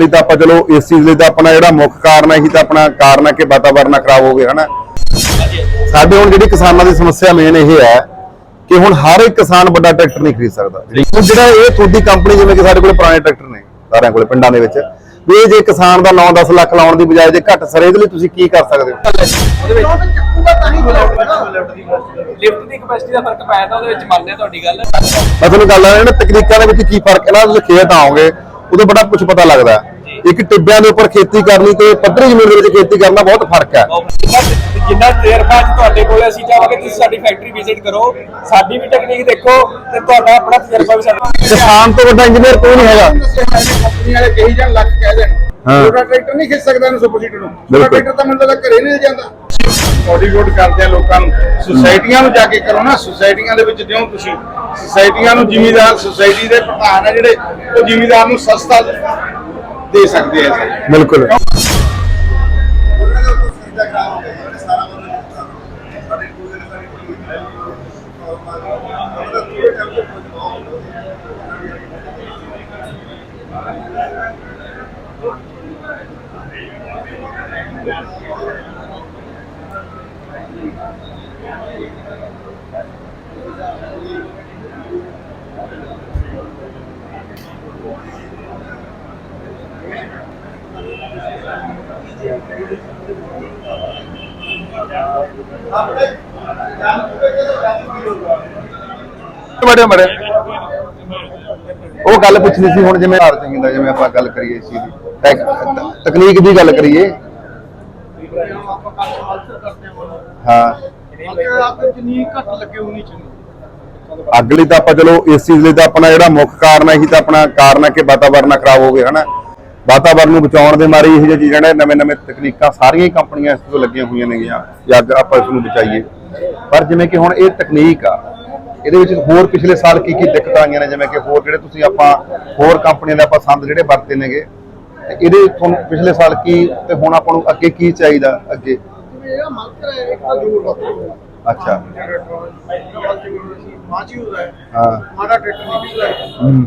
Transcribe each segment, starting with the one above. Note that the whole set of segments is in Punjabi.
ਲਈ ਤਾਂ ਆਪਾਂ ਚਲੋ ਇਸ ਚੀਜ਼ ਲਈ ਤਾਂ ਆਪਣਾ ਜਿਹੜਾ ਮੁੱਖ ਕਾਰਨ ਹੈ ਇਹੀ ਤਾਂ ਆਪਣਾ ਕਾਰਨ ਹੈ ਕਿ ਵਾਤਾਵਰਨ ਖਰਾਬ ਹੋ ਗਿਆ ਹਨਾ? ਸਾਡੇ ਹੁਣ ਜਿਹੜੀ ਕਿਸਾਨਾਂ ਦੀ ਸਮੱਸਿਆ ਮੇਨ ਇਹ ਹੈ ਕਿ ਹੁਣ ਹਰ ਇੱਕ ਕਿਸਾਨ ਵੱਡਾ ਟਰੈਕਟਰ ਨਹੀਂ ਖਰੀਦ ਸਕਦਾ। ਜਿਹੜਾ ਇਹ ਤੁਹਾਡੀ ਕੰਪਨੀ ਜਿਵੇਂ ਕਿ ਸਾਡੇ ਕੋਲ ਪੁਰਾਣੇ ਟਰੈਕਟਰ ਨੇ ਸਾਰਿਆਂ ਕੋਲ ਪਿੰਡਾਂ ਦੇ ਵਿੱਚ ਵੀ ਇਹ ਜੇ ਕਿਸਾਨ ਦਾ 9-10 ਲੱਖ ਲਾਉਣ ਦੀ ਬਜਾਏ ਜੇ ਘੱਟ ਸਰੇ ਇਹਦੇ ਲਈ ਤੁਸੀਂ ਕੀ ਕਰ ਸਕਦੇ ਹੋ? ਲਿਫਟ ਦੀ ਕਪੈਸਿਟੀ ਦਾ ਫ਼ਰਕ ਪਾਇਆ ਤਾਂ ਉਹਦੇ ਵਿੱਚ ਮੰਨਦੇ ਤੁਹਾਡੀ ਗੱਲ। ਮੈਂ ਤੁਹਾਨੂੰ ਗੱਲ ਆ ਨਾ ਤਕਨੀਕਾਂ ਦੇ ਵਿੱਚ ਕੀ ਫ਼ਰਕ ਹੈ? ਨਾ ਜਦੋਂ ਖੇਤ ਆਓਗੇ ਉਦੋਂ ਬੜਾ ਕੁਝ ਪਤਾ ਲੱਗਦਾ ਹੈ। ਇੱਕ ਟਿੱਬਿਆਂ ਦੇ ਉੱਪਰ ਖੇਤੀ ਕਰਨੀ ਤੇ ਪੱਧਰੀ ਜ਼ਮੀਨ ਦੇ ਵਿੱਚ ਖੇਤੀ ਕਰਨਾ ਬਹੁਤ ਫ਼ਰਕ ਹੈ। ਜਿੰਨਾ ਦੇਰ ਬਾਅਦ ਤੁਹਾਡੇ ਕੋਲ ਅਸੀਂ ਚਾਹਾਂਗੇ ਤੁਸੀਂ ਸਾਡੀ ਫੈਕਟਰੀ ਵਿਜ਼ਿਟ ਕਰੋ। ਸਾਡੀ ਵੀ ਟੈਕਨੀਕ ਦੇਖੋ ਤੇ ਤੁਹਾਡਾ ਆਪਣਾ ਤਜਰਬਾ ਵੀ ਸਾਡਾ ਕਿਸਾਨ ਤੋਂ ਵੱਡਾ ਇੰਜੀਨੀਅਰ ਕੋਈ ਨਹੀਂ ਹੈਗਾ। ਕੰਪਨੀ ਵਾਲੇ ਕਹੀ ਜਾਣ ਲੱਖ ਕਹਿ ਦੇਣ। ਹਾਂ। ਛੋਟਾ ਟਰੈਕਟਰ ਨਹੀਂ ਖਿੱਚ ਸਕਦਾ ਇਹਨੂੰ ਸੁਪਰ ਸੀਟਰ ਨੂੰ। ਛੋਟਾ। ਟਰੈਕਟਰ ਤਾਂ ਮੈਨੂੰ ਲੱਗਦਾ ਘਰੇ ਨਹੀਂ ਜਾਂਦਾ। ਬੋਡੀਵੁੱਡ ਕਰਦੇ ਆ ਲੋਕਾਂ ਨੂੰ। ਸੁਸਾਇਟੀਆਂ ਨੂੰ ਜਾ ਕੇ ਕਰੋ ਨਾ। ਸੁਸਾਇਟੀਆਂ ਦੇ ਵਿੱਚ ਦਿਓ ਤੁਸੀਂ। ਸੁਸਾਇਟੀਆਂ ਨੂੰ ਜ਼ਿਮੀਦਾਰ ਸੁਸਾਇਟੀ ਦੇ ਪ੍ਰਧਾਨ ਆ ਜਿਹੜੇ, ਉਹ ਜ਼ਿਮੀਦਾਰ ਨੂੰ ਸਸਤਾ ਦੇ ਸਕਦੇ ਆ ਬਿਲਕੁਲ। ਬੜੇ ਬੜੇ। ਉਹ ਗੱਲ ਪੁੱਛਣੀ ਸੀ, ਹੁਣ ਜਿਵੇਂ ਹਾਰ ਚਾਹੀਦਾ ਜਿਵੇਂ ਆਪਾਂ ਗੱਲ ਕਰੀਏ ਇਸ ਚੀਜ਼ ਦੀ। ਤਕਨੀਕ ਦੀ ਗੱਲ ਕਰੀਏ। ਹਾਂ। ਜਿੰਨੀ ਅੱਗ ਲਈ ਤਾਂ ਆਪਾਂ ਚਲੋ ਇਸ ਚੀਜ਼ ਲਈ ਤਾਂ ਆਪਣਾ ਜਿਹੜਾ ਮੁੱਖ ਕਾਰਨ ਹੈ ਇਹੀ ਤਾਂ ਆਪਣਾ ਕਾਰਨ ਹੈ ਕਿ ਵਾਤਾਵਰਨ ਖਰਾਬ ਹੋ ਗਿਆ ਹਨਾ? ਵਾਤਾਵਰਨ ਨੂੰ ਬਚਾਉਣ ਦੇ ਮਾਰੇ ਇਹ ਚੀਜ਼ਾਂ ਨੇ ਨਵੇਂ ਨਵੇਂ ਤਕਨੀਕਾਂ ਸਾਰੀਆਂ ਹੀ ਕੰਪਨੀਆਂ ਇਸ ਤੋਂ ਲੱਗੀਆਂ ਹੋਈਆਂ ਨੇਗੀਆਂ ਅੱਗ ਆਪਾਂ ਇਸ ਨੂੰ ਬਚਾਈਏ। ਪਰ ਜਿਵੇਂ ਕਿ ਹੁਣ ਇਹ ਤਕਨੀਕ ਆ ਇਹਦੇ ਵਿੱਚ ਹੋਰ ਪਿਛਲੇ ਸਾਲ ਕੀ ਕੀ ਦਿੱਕਤਾਂ ਆਈਆਂ ਨੇ? ਜਿਵੇਂ ਕਿ ਹੋਰ ਜਿਹੜੇ ਤੁਸੀਂ ਆਪਾਂ ਹੋਰ ਕੰਪਨੀਆਂ ਦੇ ਆਪਾਂ ਸੰਦ ਜਿਹੜੇ ਵਰਤੇ ਨੇਗੇ ਤੇ ਇਹਦੇ ਤੁਹਾਨੂੰ ਪਿਛਲੇ ਸਾਲ ਕੀ ਤੇ ਹੁਣ ਆਪਾਂ ਨੂੰ ਅੱਗੇ ਕੀ ਚਾਹੀਦਾ ਅੱਗੇ? ਮੇਰਾ ਅੱਛਾ। ਹੋ ਰਿਹਾ ਹੈ। ਹਾਂ। ਮਾੜਾ ਟਰੈਕਟਰ ਨਹੀਂ ਪਿਛਲਾ ਹੂੰ।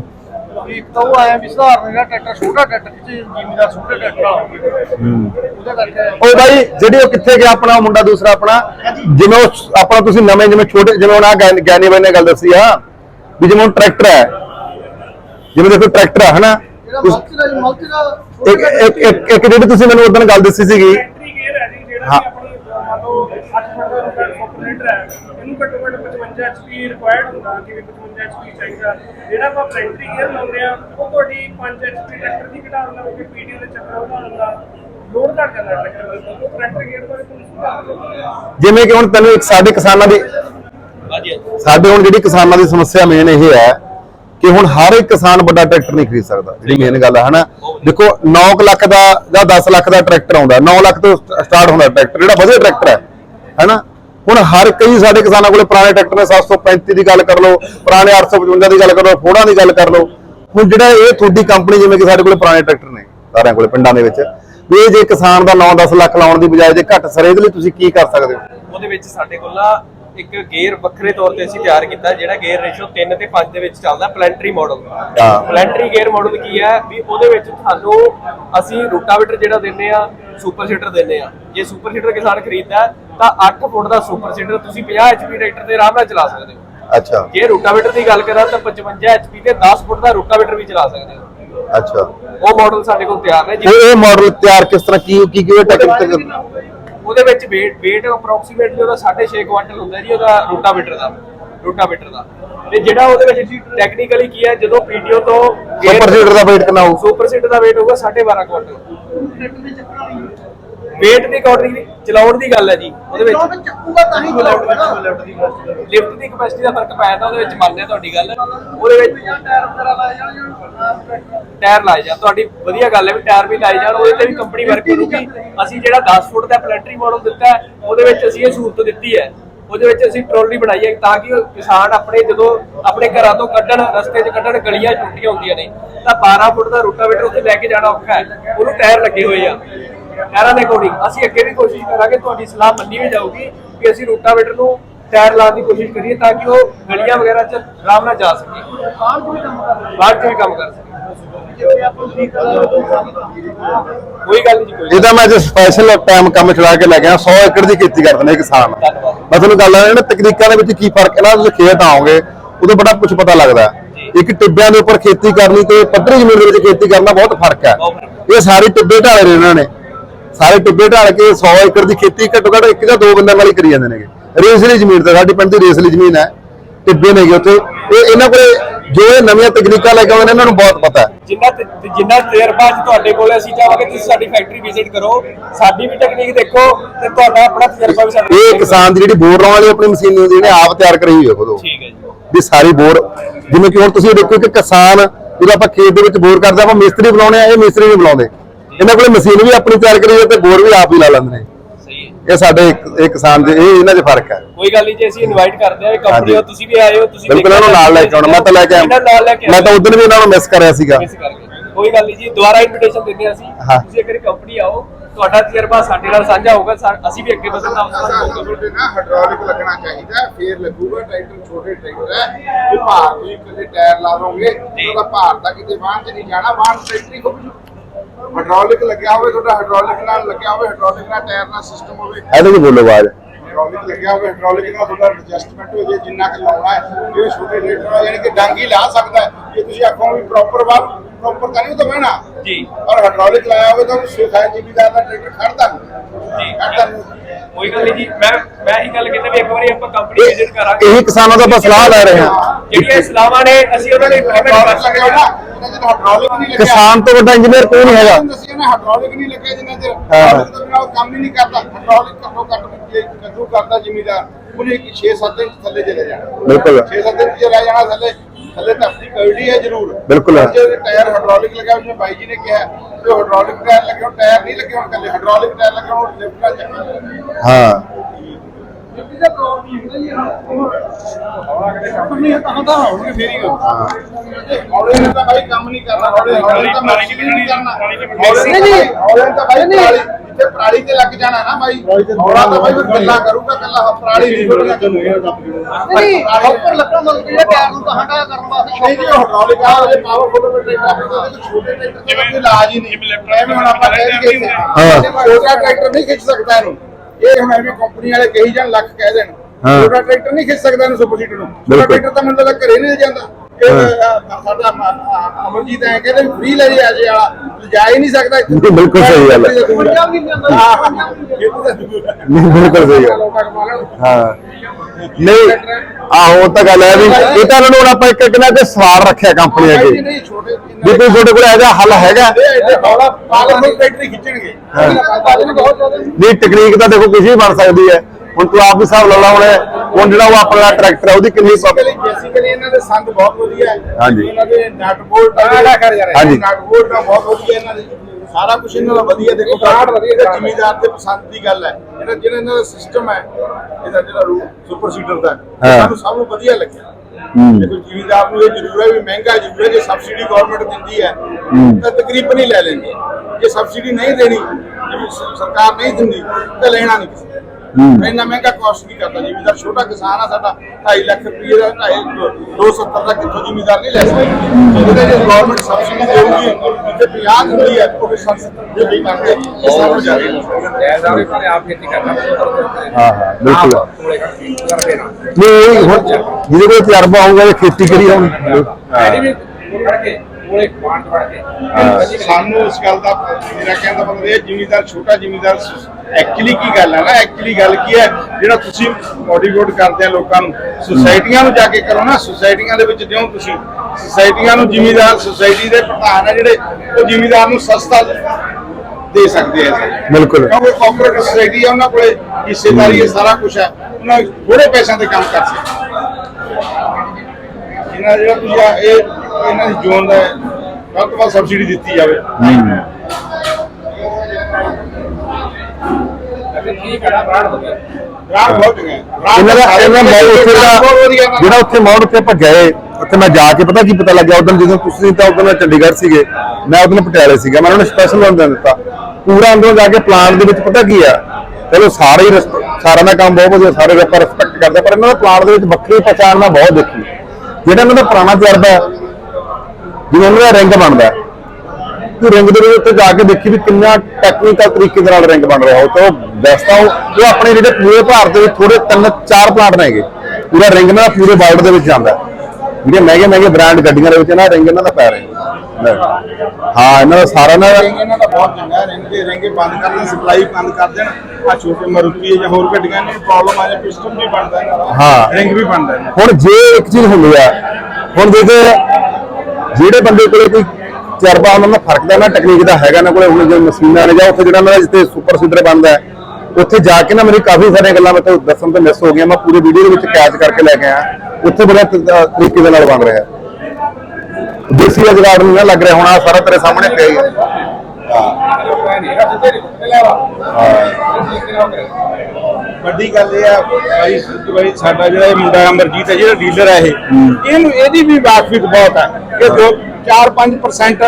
ਇੱਕ ਤਾਂ ਉਹ ਆਇਆ ਵੀ ਸੁਧਾਰਨ ਦਾ ਟਰੈਕਟਰ ਛੋਟਾ ਟਰੈਕਟਰ ਚ ਜ਼ਿਮੀਦਾਰ ਛੋਟਾ ਟਰੈਕਟਰ ਹੂੰ। ਉਹਦੇ ਕਰਕੇ ਓਏ ਬਾਈ ਜਿਹੜੀ ਉਹ ਕਿੱਥੇ ਗਿਆ ਆਪਣਾ ਉਹ ਮੁੰਡਾ ਦੂਸਰਾ ਆਪਣਾ? ਜਿਵੇਂ ਉਹ ਆਪਣਾ ਤੁਸੀਂ ਨਵੇਂ ਜਿਵੇਂ ਛੋਟੇ ਜਿਵੇਂ ਆ ਗਿਆਨੀ ਬਾਈ ਨੇ ਗੱਲ ਦੱਸੀ ਆ ਵੀ ਜਿਵੇਂ ਟਰੈਕਟਰ ਹੈ। ਜਿਵੇਂ ਦੇਖੋ ਟਰੈਕਟਰ ਹੈ ਹਨਾ? ਜਿਹੜਾ ਇੱਕ ਇੱਕ ਜਿਹੜੀ ਤੁਸੀਂ ਮੈਨੂੰ ਉਦੋਂ ਗੱਲ ਦੱਸੀ ਸੀਗੀ। ਹੈ ਜੀ ਜਿਹੜਾ ਹਾਂ। ਕਿ ਆਪਣੀ ਮੰਨ ਲਓ 8 ਫੁੱਟ ਦਾ ਸੁਪਰਲੇਟਰ ਹੈ ਇਹਨੂੰ ਘੱਟੋ ਘੱਟ 55 HP ਰਿਕੁਆਇਰਡ ਹੁੰਦਾ ਕਿ ਵੀ 55 HP ਚਾਹੀਦਾ। ਜਿਹੜਾ ਆਪਾਂ ਬੈਟਰੀ ਗੇਅਰ ਲਾਉਂਦੇ ਆ ਉਹ ਤੁਹਾਡੀ 5 HP ਟਰੈਕਟਰ ਦੀ ਘਟਾ ਦਿੰਦਾ ਕਿਉਂਕਿ ਪੀਡੀਓ ਦੇ ਚੱਕਰ ਵਧਾ ਦਿੰਦਾ ਲੋਡ ਘਟ ਜਾਂਦਾ ਟਰੈਕਟਰ ਦਾ ਉਹ ਟਰੈਕਟਰ ਗੇਅਰ ਬਾਰੇ ਤੁਹਾਨੂੰ ਸੁਝਾਅ ਦਿੰਦਾ ਜਿਵੇਂ ਕਿ ਹੁਣ ਤੈਨੂੰ ਇੱਕ ਸਾਡੇ ਕਿਸਾਨਾਂ ਦੀ ਸਾਡੇ ਹੁਣ ਜਿਹੜੀ ਕਿਸਾਨਾਂ ਦੀ ਸਮੱਸਿਆ ਮੇਨ ਇਹ ਹੈ ਕਿ ਹੁਣ ਹਰ ਇੱਕ ਕਿਸਾਨ ਵੱਡਾ ਟਰੈਕਟਰ ਨਹੀਂ ਖਰੀਦ ਸਕਦਾ ਜਿਹੜੀ ਮੇਨ ਗੱਲ ਹੈ ਹਨਾ? ਦੇਖੋ 9 ਲੱਖ ਦਾ ਜਾਂ 10 ਲੱਖ ਦਾ ਟਰੈਕਟਰ ਆਉਂਦਾ 9 ਲੱਖ ਤੋਂ ਸਟਾਰਟ ਹੁੰਦਾ ਟਰੈਕਟਰ ਜਿਹੜਾ ਵਧੀਆ ਟਰੈਕਟਰ ਹੈ ਹੈਨਾ? ਹੁਣ ਹਰ ਕਈ ਸਾਡੇ ਕਿਸਾਨਾਂ ਕੋਲੇ ਪੁਰਾਣੇ ਟਰੈਕਟਰ ਨੇ 735 ਦੀ ਗੱਲ ਕਰ ਲਓ, ਪੁਰਾਣੇ 855 ਦੀ ਗੱਲ ਕਰ ਲਓ, ਫੋੜਾਂ ਦੀ ਗੱਲ ਕਰ ਲਓ। ਹੁਣ ਜਿਹੜਾ ਇਹ ਤੁਹਾਡੀ ਕੰਪਨੀ ਜਿਵੇਂ ਕਿ ਸਾਡੇ ਕੋਲੇ ਪੁਰਾਣੇ ਟਰੈਕਟਰ ਨੇ, ਸਾਰਿਆਂ ਕੋਲੇ, ਪਿੰਡਾਂ ਦੇ ਵਿੱਚ, ਵੀ ਇਹ ਜੇ ਕਿਸਾਨ ਦਾ 9-10 ਲੱਖ ਲਾਉਣ ਦੀ ਬਜਾਏ ਜੇ ਘੱਟ ਸਰੇ ਲਈ ਤੁਸੀਂ ਕੀ ਕਰ ਸਕਦੇ ਹੋ? ਉਹਦੇ ਵਿੱਚ ਸਾਡੇ ਕੋਲ ਇੱਕ ਗੇਅਰ ਵੱਖਰੇ ਤੌਰ ਤੇ ਅਸੀਂ ਤਿਆਰ ਕੀਤਾ ਜਿਹੜਾ ਗੇਅਰ ਰੇਸ਼ੋ 3 ਤੇ 5 ਦੇ ਵਿੱਚ ਚੱਲਦਾ planetary model. Planetary gear model ਕੀ ਹੈ? ਵੀ ਉਹਦੇ ਵਿੱਚ ਤੁਹਾਨੂੰ ਅਸੀਂ ਰੂਟਾਵੇਟਰ ਜਿਹੜਾ ਦਿੰਨੇ ਆ ਸੁਪਰ ਸੀਟਰ ਦਿੰਨੇ ਆ ਜੇ ਸੁਪਰ ਸੀਟਰ ਕਿਸਾਨ ਖਰੀਦਦਾ ਤਾਂ 8 ਫੁੱਟ ਦਾ ਸੁਪਰ ਸੀਟਰ ਤੁਸੀਂ 50 HP ਟਰੈਕਟਰ ਤੇ ਆਰਾਮ ਨਾਲ ਚਲਾ ਸਕਦੇ ਹੋ। ਅੱਛਾ। ਜੇ ਰੂਟਾਵੇਟਰ ਦੀ ਗੱਲ ਕਰਾਂ ਤਾਂ 55 HP ਤੇ 10 ਫੁੱਟ ਦਾ ਰੂਟਾਵੇਟਰ ਵੀ ਚਲਾ ਸਕਦੇ ਹੋ। ਅੱਛਾ। ਉਹ ਮਾਡਲ ਸਾਡੇ ਕੋਲ ਤਿਆਰ ਨੇ ਉਹ ਇਹ ਮਾਡਲ ਤਿਆਰ ਕਿਸ ਤਰ੍ਹਾਂ ਕੀ ਕੀ ਕੀ ਟੈਕਨੀਕ ਉਹਦੇ ਵਿੱਚ weight weight ਅਪਰੋਕਸੀਮੇਟਲੀ ਉਹਦਾ 6.5 ਕੁਆਂਟਲ ਹੁੰਦਾ ਜੀ ਉਹਦਾ ਰੂਟਾਵੇਟਰ ਦਾ ਰੂਟਾਵੇਟਰ ਦਾ। ਤੇ ਜਿਹੜਾ ਉਹਦੇ ਵਿੱਚ ਟੈਕਨੀਕਲੀ ਕੀ ਹੈ ਜਦੋਂ ਪੀਡੀਓ ਤੋਂ ਸੁਪਰ ਸੀਡਰ ਦਾ weight ਕਿੰਨਾ ਹੋਊ? ਸੁਪਰ ਸੀਟਰ ਦਾ weight ਹੋਊਗਾ 12.5 ਕੁਆਂਟਲ। Weight ਦੀ ਅਕੋਰਡਿੰਗ ਚਲਾਉਣ ਦੀ ਗੱਲ ਹੈ ਜੀ ਉਹਦੇ ਵਿੱਚ। ਚੱਕੂਗਾ ਤਾਂ ਹੀ ਲਿਫਟ ਦੀ ਕਪੈਸਿਟੀ ਦਾ ਫ਼ਰਕ ਪਾਇਆ ਤਾਂ ਉਹਦੇ ਵਿੱਚ ਮੰਨਦੇ ਤੁਹਾਡੀ ਗੱਲ। ਉਹਦੇ ਵਿੱਚ ਟਾਇਰ ਵਗੈਰਾ ਲਾਏ ਜਾਣ ਟਾਇਰ ਲਾਏ ਜਾਣ ਤੁਹਾਡੀ ਵਧੀਆ ਗੱਲ ਹੈ ਵੀ ਟਾਇਰ ਵੀ ਲਾਏ ਜਾਣ ਉਹਦੇ ਤੇ ਵੀ ਕੰਪਨੀ ਵਰਕ ਕਰੂਗੀ। ਅਸੀਂ ਜਿਹੜਾ 10 ਫੁੱਟ ਦਾ ਪਲੈਂਟਰੀ ਮਾਡਲ ਦਿੱਤਾ ਹੈ ਉਹਦੇ ਵਿੱਚ ਅਸੀਂ ਇਹ ਸਹੂਲਤ ਦਿੱਤੀ ਹੈ। ਉਹਦੇ ਵਿੱਚ ਅਸੀਂ ਟਰੋਲੀ ਬਣਾਈ ਹੈ ਤਾਂ ਕਿ ਉਹ ਕਿਸਾਨ ਆਪਣੇ ਜਦੋਂ ਆਪਣੇ ਘਰਾਂ ਤੋਂ ਕੱਢਣ ਰਸਤੇ 'ਚ ਕੱਢਣ ਗਲੀਆਂ ਛੋਟੀਆਂ ਹੁੰਦੀਆਂ ਨੇ ਤਾਂ 12 ਫੁੱਟ ਦਾ ਰੂਟਾਵੇਟਰ ਉੱਥੇ ਲੈ ਕੇ ਜਾਣਾ ਔਖਾ ਹੈ। ਉਹਨੂੰ ਟਾਇਰ ਲੱਗੇ ਹੋਏ ਆ। ਟਾਇਰਾਂ ਦੇ ਅਕੋਰਡਿੰਗ ਅਸੀਂ ਅੱਗੇ ਵੀ ਕੋਸ਼ਿਸ਼ ਕਰਾਂਗੇ ਤੁਹਾਡੀ ਸਲਾਹ ਮੰਨੀ ਵੀ ਜਾਊਗੀ ਕਿ ਅਸੀਂ ਰੂਟਾਵੇਟਰ ਨੂੰ ਟਾਇਰ ਲਾਉਣ ਦੀ ਕੋਸ਼ਿਸ਼ ਕਰੀਏ ਤਾਂ ਕਿ ਉਹ ਗਲੀਆਂ ਵਗੈਰਾ 'ਚ ਆਰਾਮ ਨਾਲ ਜਾ ਸਕੇ। ਬਾਹਰ 'ਚ ਵੀ ਕੰਮ ਕਰ ਸਕੇ। ਕੋਈ ਗੱਲ ਨਹੀਂ ਕੋਈ ਇਹਦਾ ਮੈਂ ਅੱਜ ਸਪੈਸ਼ਲ ਟਾਈਮ ਕੰਮ ਚਲਾ ਕੇ ਲੈ ਗਿਆ 100 ਏਕੜ ਦੀ ਖੇਤੀ ਕਰਦੇ ਨੇ ਕਿਸਾਨ। ਮੈਂ ਤੁਹਾਨੂੰ ਗੱਲ ਹੈ ਨਾ ਤਕਨੀਕਾਂ ਦੇ ਵਿੱਚ ਕੀ ਫ਼ਰਕ ਹੈ? ਨਾ ਤੁਸੀਂ ਖੇਤ ਆਓਗੇ ਉਦੋਂ ਬੜਾ ਕੁਝ ਪਤਾ ਲੱਗਦਾ। ਇੱਕ ਟਿੱਬਿਆਂ ਦੇ ਉੱਪਰ ਖੇਤੀ ਕਰਨੀ ਤੇ ਪੱਧਰੀ ਜ਼ਮੀਨ ਦੇ ਵਿੱਚ ਖੇਤੀ ਕਰਨਾ ਬਹੁਤ ਫ਼ਰਕ ਹੈ। ਇਹ ਸਾਰੇ ਟਿੱਬੇ ਢਾਲੇ ਨੇ ਇਹਨਾਂ ਨੇ। ਸਾਰੇ ਟਿੱਬੇ ਢਾਲ ਕੇ 100 ਏਕੜ ਦੀ ਖੇਤੀ ਘੱਟੋ ਘੱਟ ਇੱਕ ਜਾਂ ਦੋ ਬੰਦਿਆਂ ਹੀ ਕਰੀ ਜਾਂਦੇ ਨੇਗੇ। ਰੇਸਲੀ ਜ਼ਮੀਨ ਤੇ ਸਾਡੀ ਪਿੰਡ ਦੀ ਰੇਸਲੀ ਜ਼ਮੀਨ ਹੈ ਟਿੱਬੇ ਨੇਗੇ ਉੱਥੇ। ਇਹ ਇਹਨਾਂ ਕੋਲੇ ਜੋ ਇਹ ਨਵੀਆਂ ਤਕਨੀਕਾਂ ਲੈ ਕੇ ਆਉਂਦੇ ਨੇ ਇਹਨਾਂ ਨੂੰ ਬਹੁਤ ਪਤਾ ਹੈ। ਜਿੰਨਾ ਜਿੰਨਾ ਬਾਅਦ ਤੁਹਾਡੇ ਕੋਲ ਅਸੀਂ ਚਾਹਾਂਗੇ ਤੁਸੀਂ ਸਾਡੀ ਫੈਕਟਰੀ ਵਿਜ਼ਿਟ ਕਰੋ। ਸਾਡੀ ਵੀ ਟੈਕਨੀਕ ਦੇਖੋ ਤੇ ਤੁਹਾਡਾ ਆਪਣਾ ਤਜਰਬਾ ਵੀ ਸਾਡੇ ਇਹ ਕਿਸਾਨ ਦੀ ਜਿਹੜੀ ਬੋਰ ਲਾਉਣ ਵਾਲੀ ਆਪਣੀ ਮਸ਼ੀਨ ਹੁੰਦੀ ਇਹਨੇ ਆਪ ਤਿਆਰ ਕਰੀ ਹੋਈ ਹੈ ਖੁਦ। ਠੀਕ ਹੈ ਜੀ। ਵੀ ਸਾਰੀ ਬੋਰ ਜਿਵੇਂ ਕਿ ਹੁਣ ਤੁਸੀਂ ਦੇਖੋ ਕਿ ਕਿਸਾਨ ਜਦੋਂ ਆਪਾਂ ਖੇਤ ਦੇ ਵਿੱਚ ਬੋਰ ਕਰਦੇ ਆਪਾਂ ਮਿਸਤਰੀ ਬੁਲਾਉਂਦੇ ਆ ਇਹ ਮਿਸਤਰੀ ਨਹੀਂ ਬੁਲਾਉਂਦੇ। ਇਹਨਾਂ ਕੋਲੇ ਮਸ਼ੀਨ ਵੀ ਆਪਣੀ ਤਿਆਰ ਕਰੀ ਹੈ ਤੇ ਬੋਰ ਵੀ ਆਪ ਹੀ ਲਾ ਲੈਂਦੇ ਨੇ। ਸਹੀ ਹੈ। ਇਹ ਸਾਡੇ ਇੱਕ- ਇਹ ਕਿਸਾਨ ਦੇ ਇਹ ਇਹਨਾਂ 'ਚ ਫ਼ਰਕ ਹੈ। ਕੋਈ ਗੱਲ ਨਹੀਂ ਜੀ ਅਸੀਂ ਇਨਵਾਈਟ ਕਰਦੇ ਹਾਂ ਹਾਂਜੀ। ਕੰਪਨੀ ਹੋ ਤੁਸੀਂ ਵੀ ਆਏ ਹੋ ਤੁਸੀਂ ਬਿਲਕੁਲ ਦੇਖਿਆ ਇਹਨਾਂ ਨੂੰ ਨਾਲ ਲੈ ਕੇ ਆਉਣਾ। ਮੈਂ ਤਾਂ ਲੈ ਕੇ ਇਹਨਾਂ ਨੂੰ ਨਾਲ ਲੈ ਆਇਆ ਕੇ ਮੈਂ ਤਾਂ ਆਏ। ਉਦੋਂ ਵੀ ਇਹਨਾਂ ਨੂੰ ਮਿਸ ਕਰਿਆ ਸੀਗਾ। ਮਿਸ ਕਰਕੇ ਕੋਈ ਗੱਲ ਨਹੀਂ ਜੀ ਦੁਬਾਰਾ ਇਨਵੀਟੇਸ਼ਨ ਦਿੰਦੇ ਹਾਂ ਅਸੀਂ। ਹਾਂ। ਤੁਸੀਂ ਇੱਕ ਵਾਰੀ ਕੰਪਨੀ ਆਓ। ਤੁਹਾਡਾ ਤਜਰਬਾ ਸਾਡੇ ਨਾਲ ਸਾਂਝਾ ਹੋਊਗਾ। ਸਾ- ਅਸੀਂ ਵੀ ਅੱਗੇ ਵਧਣ ਦਾ ਅਵਸਰ ਹੋਊਗਾ ਤੁਹਾਡੇ ਨਾ ਹਾਈਡ੍ਰੋਲਿਕ ਲੱਗਣਾ ਚਾਹੀਦਾ ਹੈ, ਫੇਰ ਲੱਗੂਗਾ ਟਰੈਕਟਰ ਛੋਟੇ ਟਰੈਕਟਰ ਹੈ। ਜੇ ਭਾਰ ਤੁਸੀਂ ਕਿਤੇ ਟਾਇਰ ਲਾ ਦੋਗੇ ਉਹਦਾ ਭਾਰ ਤਾਂ ਕਿਤੇ ਵਾਹਨ 'ਚ ਨਹੀਂ ਜਾਣਾ। ਵਾਹਨ ਟਰੈਕਟਰ ਹੀ ਜੂ ਹਾਈਡ੍ਰੋਲਿਕ ਲੱਗਿਆ ਹੋਵੇ ਤੁਹਾਡਾ ਹਾਈਡ੍ਰੋਲਿਕ ਨਾਲ ਲੱਗਿਆ ਹੋਵੇ ਹਾਈਡ੍ਰੋਲਿਕ ਨਾਲ ਟਾਇਰ ਨਾਲ ਸਿਸਟਮ ਹੋਵੇ ਇਹਦੇ 'ਚ ਬੋਲੋ ਆਵਾਜ਼ ਹਾਈਡ੍ਰੋਲਿਕ ਲੱਗਿਆ ਹੋਵੇ ਹਾਈਡ੍ਰੋਲਿਕ ਨਾਲ ਤੁਹਾਡਾ ਐਡਜਸਟਮੈਂਟ ਹੋ ਜੇ ਜਿੰਨਾ ਕਿ ਲਾਉਣਾ ਹੈ ਇਹ ਛੋਟੇ ਟਰੈਕਟਰ ਆ ਯਾਨੀ ਕਿ ਡੰਗ ਹੀ ਲਾ ਸਕਦਾ ਹੈ ਜੇ ਤੁਸੀਂ ਆਖੋ ਵੀ ਪ੍ਰੋਪਰ ਵਾ ਪ੍ਰੋਪਰ ਤਾਂ ਨਹੀਂ ਉਹ ਤਾਂ ਬਹਿਣਾ ਜੀ ਔਰ ਹਾਈਡ੍ਰੋਲਿਕ ਲਾਇਆ ਹੋਵੇ ਤਾਂ ਸੁਖ ਹੈ ਜ਼ਿਮੀਦਾਰ ਦਾ ਟਰੈਕਟਰ ਖੜਦਾ ਨਹੀਂ ਜੀ ਖੜਦਾ ਨਹੀਂ ਕੋਈ ਗੱਲ ਨਹੀਂ ਜੀ ਮੈਂ ਮੈਂ ਹੀ ਗੱਲ ਕਹਿੰਦਾ ਵੀ ਇੱਕ ਵਾਰੀ ਆਪਾਂ ਕੰਪਨੀ ਵਿਜ਼ਿਟ ਕਰਾਂਗੇ। ਇਹੀ ਕਿਸਾਨਾਂ ਦਾ ਆਪਾਂ ਸਲਾਹ ਲੈ ਰਹੇ ਹਾਂ। ਜਿਹੜੀਆਂ ਸਲਾਹਾਂ ਨੇ ਅਸੀਂ ਉਹਨਾਂ ਨੂੰ ਇੰਪਲੀਮੈਂਟ ਕਰ ਸਕਦੇ ਹਾਂ। ਹਾਈਡ੍ਰੋਲਿਕ ਨਹੀਂ ਲੱਗਿਆ ਕਿਸਾਨ ਤੋਂ ਵੱਡਾ ਇੰਜੀਨੀਅਰ ਕੋਈ ਨਹੀਂ ਹੈਗਾ। ਦੱਸਿਆ ਨਾ ਹਾਈਡ੍ਰੋਲਿਕ ਨਹੀਂ ਲੱਗਿਆ ਜਿੰਨਾ ਚਿਰ। ਹਾਂ। ਹਾਈਡ੍ਰੋਲਿਕ ਤੋਂ ਬਿਨਾਂ ਉਹ ਕੰਮ ਹੀ ਨਹੀਂ ਕਰਦਾ ਹਾਈਡ੍ਰੋਲਿਕ ਘੱਟੋ ਘੱਟ ਵੀ ਜੇ ਕਦੋਂ ਕਰਦਾ ਜ਼ਿਮੀਦਾਰ ਉਹਨੇ ਕਿ 6-7 ਇੰਚ ਥੱਲੇ ਚਲੇ ਜਾਣਾ। ਬਿਲਕੁਲ। 6-7 ਇੰਚ ਚਲਾ ਜਾਣਾ ਥੱਲੇ ਥੱਲੇ ਧਰਤੀ ਕਵੜੀ ਹੈ ਜ਼ਰੂਰ। ਬਿਲਕੁਲ। ਹੈ। ਜੇ ਟਾਇਰ ਹਾਈਡ੍ਰੋਲਿਕ ਲੱਗਾ ਜਿਵੇਂ ਬਾਈ ਜੀ ਨੇ ਕਿਹਾ ਤੇ ਹਾਈਡ੍ਰੋਲਿਕ ਟਾਇਰ ਲੱਗੇ ਹੋਣ ਟਾਇਰ ਨਹੀਂ ਲੱਗੇ ਹੋਣ ਕੱਲੇ ਹਾਈਡ੍ਰੋਲਿਕ ਟਾਇਰ ਲੱਗੇ ਹੋਣ ਲਿਫਟ ਨਾਲ ਚੱਕਣਾ ਹਾਂ। ਪਰਾਲੀ ਜਿੱਥੇ ਪਰਾਲੀ ਤੇ ਲੱਗ ਜਾਣਾ ਨਾ ਬਾਈ ਹੌਲਾ ਤਾਂ ਬਾਈ ਫਿਰ ਗੱਲਾਂ ਕਰੂਗਾ ਕੱਲਾ ਪਰਾਲੀ ਨਹੀਂ ਫੁੱਟਣਾ ਨਹੀਂ ਉੱਪਰ ਲੱਕੜਾਂ ਮਲ ਜਿਹੜਾ ਟਾਇਰ ਨੂੰ ਤਾਂ ਹਟਾ ਕਰਨ ਵਾਸਤੇ ਨਹੀਂ ਜੀ ਹਾਈਡ੍ਰੋਲਿਕ ਆ ਜੇ ਪਾਵਰਫੁਲ ਟਰੈਕਟਰ ਦੇ ਛੋਟੇ ਟਰੈਕਟਰ ਦਾ ਕੋਈ ਇਲਾਜ ਹੀ ਨਹੀਂ। ਐਵੇਂ ਹੁਣ ਆਪਾਂ ਕਹਿ ਦਈਏ ਹਾਂ। ਛੋਟਾ ਟਰੈਕਟਰ ਨਹੀਂ ਖਿੱਚ ਸਕਦਾ ਇਹਨੂੰ। ਇਹ ਹੁਣ ਐਵੇਂ ਕੰਪਨੀ ਵਾਲੇ ਕਹੀ ਜਾਣ ਲੱਖ ਕਹਿ ਦੇਣ। ਛੋਟਾ ਟਰੈਕਟਰ ਨਹੀਂ ਖਿੱਚ ਸਕਦਾ ਇਹਨੂੰ ਸੁਪਰ ਸੀਟਰ ਨੂੰ। ਛੋਟਾ। ਟਰੈਕਟਰ ਤਾਂ ਮੈਨੂੰ ਲੱਗਦਾ ਘਰੇ ਨਹੀਂ ਜਾਂਦਾ। ਸਾਡਾ ਅਮਰਜੀਤ ਐ ਕਹਿੰਦੇ ਫ੍ਰੀ ਲੈ ਜਾ ਜੇ ਵਾਲਾ। ਜਾ ਹੀ ਨਹੀਂ ਸਕਦਾ ਬਿਲਕੁਲ ਸਹੀ ਗੱਲ ਹੈ। ਹਾਂ। ਨਹੀਂ ਬਿਲਕੁਲ ਸਹੀ ਗੱਲ ਲੋਕਾਂ ਕਮਾ ਲੈਣ। ਹਾਂ। ਨਹੀਂ ਆਹੋ ਤਾਂ ਗੱਲ ਹੈ ਵੀ ਇਹ ਤਾਂ ਇਹਨਾਂ ਨੂੰ ਹੁਣ ਆਪਾਂ ਇੱਕ ਇੱਕ ਤੇ ਰੱਖਿਆ ਕੰਪਨੀ ਅੱਗੇ ਨਹੀਂ ਛੋਟੇ ਵੀ ਕੋਈ ਤੁਹਾਡੇ ਕੋਲ ਇਹਦਾ ਹੱਲ ਹੈਗਾ ਨਹੀਂ ਟੈਕਨੀਕ ਤਾਂ ਦੇਖੋ ਕੁਝ ਵੀ ਬਣ ਸਕਦੀ ਹੈ। ਹੁਣ ਤੂੰ ਆਪ ਹੀ ਹਿਸਾਬ ਲਾ ਲਾ ਹੁਣ। ਹੁਣ ਜਿਹੜਾ ਉਹ ਆਪਣਾ ਟਰੈਕਟਰ ਹੈ ਉਹਦੀ ਕਿੰਨੀ ਬੇਸਿਕਲੀ ਬੇਸਿਕਲੀ ਇਹਨਾਂ ਦੇ ਸੰਦ ਬਹੁਤ ਵਧੀਆ ਹੈ। ਹਾਂਜੀ। ਇਹਨਾਂ ਦੇ ਨਟ ਬੋਲਟ ਹਾਂਜੀ। ਨਟ ਬੋਲਟ ਦਾ ਬਹੁਤ ਵਧੀਆ ਇਹਨਾਂ ਦੇ। ਸਾਰਾ ਕੁਝ ਇਹਨਾਂ ਦਾ ਵਧੀਆ ਦੇਖੋ ਕਾਰਡ ਵਧੀਆ ਤੇ ਜ਼ਿਮੀਦਾਰ ਦੇ ਪਸੰਦ ਦੀ ਗੱਲ ਹੈ। ਜਿਹੜਾ ਜਿਹੜਾ ਇਹਨਾਂ ਦਾ ਸਿਸਟਮ ਹੈ ਇਹਦਾ ਜਿਹੜਾ ਰੂ ਸੁਪਰ ਸੀਡਰ ਦਾ ਇਹ ਹਾਂ। ਸਾਨੂੰ ਸਭ ਨੂੰ ਵਧੀਆ ਲੱਗਿਆ। ਹੂੰ। ਦੇਖੋ ਜ਼ਿਮੀਦਾਰ ਨੂੰ ਇਹ ਜ਼ਰੂਰ ਹੈ ਵੀ ਮਹਿੰਗਾ ਜ਼ਰੂਰ ਹੈ ਜੇ ਸਬਸਿਡੀ ਗਵਰਨਮੈਂਟ ਦਿੰਦੀ ਹੈ ਤਾਂ ਤਕਰੀਬਨ ਹੀ ਲੈ ਲੈਂਦੇ। ਜੇ ਸਬਸਿਡੀ ਨਹੀਂ ਦੇਣੀ ਸਰਕਾਰ ਨਹੀਂ ਦਿੰਦੀ ਤਾਂ ਲੈਣਾ ਨਹੀਂ ਕਿਸੇ। ਇੰਨਾ ਮਹਿੰਗਾ ਕਾਸਟ ਨਹੀਂ ਕਰਦਾ ਜ਼ਿਮੀਦਾਰ? ਛੋਟਾ ਕਿਸਾਨ ਆ ਸਾਡਾ 2.5 ਲੱਖ ਰੁਪਏ ਦਾ 270 ਦਾ ਕਿੱਥੋਂ ਜ਼ਿਮੀਦਾਰ ਨਹੀਂ ਲੈ ਸਕਦਾ? ਜਿਹਦੇ ਜੇ ਗਵਰਨਮੈਂਟ ਸਬਸਿਡੀ ਦੇਊਗੀ ਜਿੱਥੇ 50 ਦਿੰਦੀ ਹੈ ਉਹ ਫਿਰ 70 ਦੇ ਵੀ ਕਰਦੇ। ਕਿਸਾਨ ਹੋ ਜਾਏਗਾ ਹਾਂ ਹਾਂ ਬਿਲਕੁਲ। ਨਹੀਂ ਇਹ ਹੁਣ ਜਿਹਦੇ ਕੋਲ ਤਜਰਬਾ ਹੋਊਗਾ ਇਹ ਖੇਤੀ ਕਰੀ ਹੁਣ ਸਾਨੂੰ ਇਸ ਗੱਲ ਦਾ ਮੇਰਾ ਕਹਿਣ ਦਾ ਮਤਲਬ ਇਹ ਜ਼ਿਮੀਦਾਰ ਛੋਟਾ ਜ਼ਿਮੀਦਾਰ ਐਕਚੁਅਲੀ ਕੀ ਗੱਲ ਹੈ ਨਾ? ਐਕਚੁਅਲੀ ਗੱਲ ਕੀ ਹੈ? ਜਿਹੜਾ ਤੁਸੀਂ ਮੋਟੀਵੇਟ ਕਰਦੇ ਆ ਲੋਕਾਂ ਨੂੰ ਸੁਸਾਇਟੀਆਂ ਨੂੰ ਜਾ ਕੇ ਕਰੋ ਨਾ ਸੁਸਾਇਟੀਆਂ ਦੇ ਵਿੱਚ ਦਿਓ ਤੁਸੀਂ ਸੁਸਾਇਟੀਆਂ ਨੂੰ ਜ਼ਿਮੀਦਾਰ ਸੁਸਾਇਟੀ ਦੇ ਪ੍ਰਧਾਨ ਆ ਜਿਹੜੇ ਉਹ ਜ਼ਿਮੀਦਾਰ ਨੂੰ ਸਸਤਾ ਦੇ ਸਕਦੇ ਆ ਬਿਲਕੁਲ। ਕਿਉਂਕਿ ਕੋਆਪਰੇਟਿਵ ਸੁਸਾਇਟੀ ਹੈ ਉਹਨਾਂ ਕੋਲੇ ਹਿੱਸੇਦਾਰੀ ਹੈ ਸਾਰਾ ਕੁਝ ਹੈ ਉਹਨਾਂ ਥੋੜੇ ਪੈਸਿਆਂ ਤੇ ਕੰਮ ਕਰ ਸਕਦੇ ਇਹਨਾਂ ਜਿਹੜਾ ਤੁਸੀਂ ਆ ਇਹ ਇਹਨਾਂ ਦੀ ਜ਼ੋਨ ਦਾ ਹੈ, ਵੱਧ ਤੋਂ ਵੱਧ ਸਬਸਿਡੀ ਦਿੱਤੀ ਜਾਵੇ। ਰਾਹ ਬਹੁਤ ਹੈ ਇਹਨਾਂ ਦਾ ਇਹਨਾਂ ਮੌਲ ਉੱਥੇ ਦਾ ਜਿਹੜਾ ਉੱਥੇ ਮੌਲ ਉੱਥੇ ਆਪਾਂ ਗਏ ਉੱਥੇ ਮੈਂ ਜਾ ਕੇ ਪਤਾ ਕੀ ਪਤਾ ਲੱਗਿਆ ਉਦੋਂ ਜਦੋਂ ਤੁਸੀਂ ਤਾਂ ਉਦੋਂ ਮੈਂ ਚੰਡੀਗੜ੍ਹ ਸੀਗੇ ਮੈਂ ਉਦੋਂ ਪਟਿਆਲੇ ਸੀਗਾ ਮੈਂ ਉਹਨਾਂ ਨੂੰ ਸਪੈਸ਼ਲ ਦੇ ਦਿੱਤਾ। ਪੂਰਾ ਅੰਦਰੋਂ ਜਾ ਕੇ ਪਲਾਨ ਦੇ ਵਿੱਚ ਪਤਾ ਕੀ ਆ? ਚਲੋ ਸਾਰੇ ਹੀ ਰਸ- ਸਾਰਿਆਂ ਦਾ ਕੰਮ ਬਹੁਤ ਵਧੀਆ ਸਾਰੇ ਆਪਾਂ ਰਿਸਪੈਕਟ ਕਰਦੇ ਪਰ ਇਹਨਾਂ ਦਾ ਪਲਾਨ ਦੇ ਵਿੱਚ ਵੱਖਰੀ ਪਛਾਣ ਮੈਂ ਬਹੁਤ ਦੇਖੀ। ਜਿਹੜਾ ਇਹਨਾਂ ਦਾ ਪੁਰਾਣਾ ਤਜਰਬਾ ਹੈ ਜਿਵੇਂ ਉਹਨਾਂ ਦਾ ਰਿੰਗ ਬਣਦਾ। ਤੂੰ ਰਿੰਗ ਦੇ ਵਿੱਚ ਉੱਤੇ ਜਾ ਕੇ ਦੇਖੀ ਵੀ ਕਿੰਨਾ ਟੈਕਨੀਕਲ ਤਰੀਕੇ ਦੇ ਨਾਲ ਰਿੰਗ ਬਣ ਰਿਹਾ ਹੋ ਤਾਂ ਉਹ ਬੈਸਟ ਆ ਉਹ ਉਹ ਆਪਣੇ ਜਿਹੜੇ ਪੂਰੇ ਭਾਰਤ ਦੇ ਵਿੱਚ ਥੋੜੇ ਤਿੰਨ ਚਾਰ ਪਲਾਂਟ ਨੇਗੇ ਪੂਰਾ ਰਿੰਗ ਨਾਲ ਪੂਰੇ ਵਰਲਡ ਦੇ ਵਿੱਚ ਜਾਂਦਾ। ਜਿਹੜੇ ਮਹਿੰਗੇ ਮਹਿੰਗੇ ਬ੍ਰਾਂਡ ਗੱਡੀਆਂ ਦੇ ਵਿੱਚ ਨਾ ਰਿੰਗ ਇਹਨਾਂ ਦਾ ਪੈ ਰਿਹਾ ਹਾਂ ਇਹਨਾਂ ਦਾ ਸਾਰਾ ਨਾ ਇਹਨਾਂ ਦਾ ਬਹੁਤ ਚੰਗਾ ਰਿੰਗ ਦੇ ਰਿੰਗ ਬੰਦ ਕਰ ਦੇਣ ਸਪਲਾਈ ਬੰਦ ਕਰ ਦੇਣ ਆ ਛੋਟੇ ਮਾਰੂਤੀ ਜਾਂ ਹੋਰ ਗੱਡੀਆਂ ਨੇ ਪ੍ਰੋਬਲਮ ਆ ਜਾ ਪਿਸਟਨ ਵੀ ਬਣਦਾ ਹਾਂ। ਰਿੰਗ ਵੀ ਬਣਦਾ। ਹੁਣ ਜੇ ਇੱਕ ਚੀਜ਼ ਹੁੰਦੀ ਆ ਹੁਣ ਦੇਖੋ ਜਿਹੜੇ ਬੰਦੇ ਕੋਲੇ ਕੋਈ ਤਜਰਬਾ, ਉਹਨਾਂ ਦਾ ਫ਼ਰਕ ਦਾ ਨਾ ਟੈਕਨੀਕ ਦਾ ਹੈਗਾ ਨਾ ਕੋਲੇ, ਹੁਣ ਜੇ ਮਸ਼ੀਨਾਂ ਨੇ ਜਾਂ ਉੱਥੇ ਜਿਹੜਾ ਉਹਨਾਂ ਜਿੱਥੇ ਸੁਪਰ ਸੀਡਰ ਬਣਦਾ ਉੱਥੇ ਜਾ ਕੇ ਨਾ ਮੇਰੀ ਕਾਫੀ ਸਾਰੀਆਂ ਗੱਲਾਂ ਮੈਂ ਤੁਹਾਨੂੰ ਦੱਸਣ ਤੋਂ ਮਿਸ ਹੋ ਗਈਆਂ ਮੈਂ ਪੂਰੇ ਵੀਡੀਓ ਦੇ ਵਿੱਚ ਕੈਚ ਕਰਕੇ ਲੈ ਕੇ ਆਇਆ, ਉੱਥੇ ਬੜਾ ਤਰੀਕੇ ਦੇ ਨਾਲ ਬਣ ਰਿਹਾ ਦੇਸੀ ਅਜਗਾੜ ਨੂੰ ਨਾ ਲੱਗ ਰਿਹਾ, ਹੁਣ ਆ ਸਾਰਾ ਤੇਰੇ ਸਾਹਮਣੇ ਪਿਆ ਹੀ। ਹੈ। ਵੱਡੀ ਗੱਲ ਇਹ ਆ ਭਾਈ ਭਾਈ ਸਾਡਾ ਜਿਹੜਾ ਇਹ ਮੁੰਡਾ ਅਮਰਜੀਤ ਹੈ ਜਿਹੜਾ ਡੀਲਰ ਹੈ ਇਹ ਇਹਨੂੰ ਇਹਦੀ ਵੀ ਵਾਕਫੀਤ ਬਹੁਤ ਹੈ ਇਹ ਦੋ 4-5%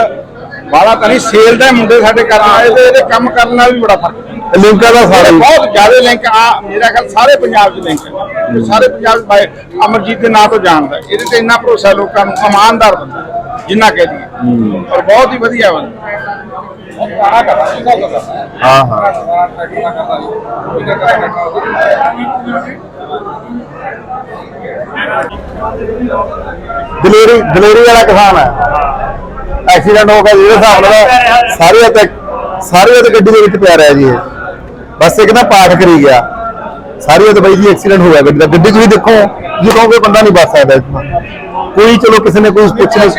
ਬਾਲਾ ਤਾਂ ਨਹੀਂ ਸੇਲ ਦਾ ਮੁੰਡੇ ਸਾਡੇ ਕਰਨ ਵਾਲੇ ਤੇ ਇਹਦੇ ਕੰਮ ਕਰਨ ਨਾਲ ਵੀ ਬੜਾ ਫ਼ਰਕ ਹੈ ਲਿੰਕਾਂ ਦਾ ਸਾਰਾ ਬਹੁਤ ਜ਼ਿਆਦਾ ਲਿੰਕ ਆ ਮੇਰਾ ਖਿਆਲ ਸਾਰੇ ਪੰਜਾਬ 'ਚ ਲਿੰਕ ਹੈ। ਸਾਰੇ ਪੰਜਾਬ ਅਮਰਜੀਤ ਦੇ ਨਾਂ ਤੋਂ ਜਾਣਦਾ। ਇਹਦੇ ਤੇ ਇੰਨਾ ਭਰੋਸਾ ਲੋਕਾਂ ਨੂੰ ਇਮਾਨਦਾਰ ਬੰਦਾ ਜਿੰਨਾ ਕਹਿ ਦਈਏ। ਔਰ ਬਹੁਤ ਹੀ ਵਧੀਆ ਬੰਦਾ। ਹਾਂ ਹਾਂ ਦਲੇਰੀ ਦਲੇਰੀ ਵਾਲਾ ਕਿਸਾਨ ਹੈ ਐਕਸੀਡੈਂਟ ਹੋ ਗਿਆ ਜਿਹੜੇ ਹਿਸਾਬ ਨਾਲ ਸਾਰੇ ਤੇ ਸਾਰੇ ਤੇ ਗੱਡੀ ਦੇ ਵਿੱਚ ਪਿਆ ਰਿਹਾ ਜੀ ਇਹ ਬਸ ਇੱਕ ਨਾ ਪਾਠ ਕਰੀ ਗਿਆ ਸਾਰੇ ਤੇ ਬਾਈ ਜੀ ਐਕਸੀਡੈਂਟ ਹੋ ਗਿਆ ਗੱਡੀ ਦਾ ਗੱਡੀ ਤੁਸੀਂ ਦੇਖੋ ਜੀ ਕਹੋਗੇ ਬੰਦਾ ਨਹੀਂ ਬਚ ਸਕਦਾ ਇੱਥੋਂ ਕੋਈ ਚਲੋ ਕਿਸੇ ਨੇ ਕੋਈ ਕੁਛ ਨਹੀਂ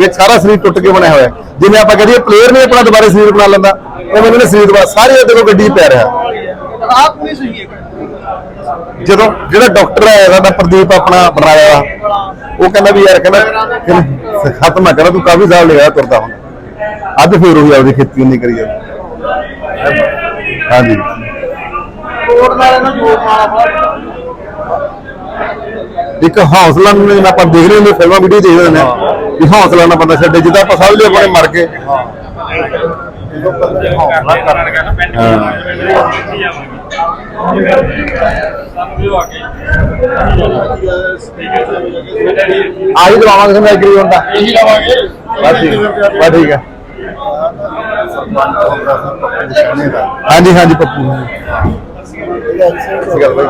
ਵਿੱਚ ਸਾਰਾ ਸਰੀਰ ਟੁੱਟ ਕੇ ਬਣਿਆ ਹੋਇਆ ਹੈ। ਜਿਵੇਂ ਆਪਾਂ ਕਹਦੇ ਪਲੇਅਰ ਨੇ ਆਪਣਾ ਦੁਬਾਰਾ ਸਰੀਰ ਬਣਾ ਲੈਂਦਾ ਉਹ ਮੈਨੂੰ ਸਰੀਰ ਦੁਬਾਰਾ ਸਾਰੇ ਦੇਖੋ ਗੱਡੀ ਪੈ ਰਿਹਾ। ਆਪ ਪੂਰੀ ਸਹੀ ਹੈ। ਜਦੋਂ ਜਿਹੜਾ ਡਾਕਟਰ ਹੈ ਸਾਡਾ ਪ੍ਰਦੀਪ ਆਪਣਾ ਬਣਾਇਆ ਉਹ ਕਹਿੰਦਾ ਵੀ ਯਾਰ ਕਹਿੰਦਾ ਖਤਮ ਨਾ ਕਰਾਂ ਤੂੰ ਕਾਫੀ ਸਾਲ ਲਿਆ ਤੁਰਦਾ ਹੁਣ। ਅੱਜ ਫੇਰ ਉਹੀ ਆਪਦੀ ਖੇਤੀ ਨਹੀਂ ਕਰੀ ਜਾਂਦਾ ਹਾਂਜੀ। ਨਾਲ ਨਾਲ ਇੱਕ ਹੌਸਲਾ ਨੂੰ ਆਪਾਂ ਦੇਖ ਰਹੇ ਹੁੰਦੇ ਫਿਲਮਾਂ ਵੀਡੀਓ ਦੇਖਦੇ ਹੁੰਦੇ ਆ ਵੀ ਹੌਸਲਾ ਨਾ ਬੰਦਾ ਛੱਡੇ ਜਿੱਦਾਂ ਆਪਾਂ ਸਮਝ ਲਿਓ ਆਪਣੇ ਮਰ ਕੇ ਆਹੀ ਦਵਾਵਾਂਗੇ ਸਾਨੂੰ ਐਗਰੀ ਹੁੰਦਾ ਇਹੀ ਲਵਾਂਗੇ। ਬਸ ਠੀਕ ਬਸ ਠੀਕ ਹੈ। ਹਾਂਜੀ ਹਾਂਜੀ ਪੱਪੂ ਸਹੀ ਗੱਲ ਬਾਈ।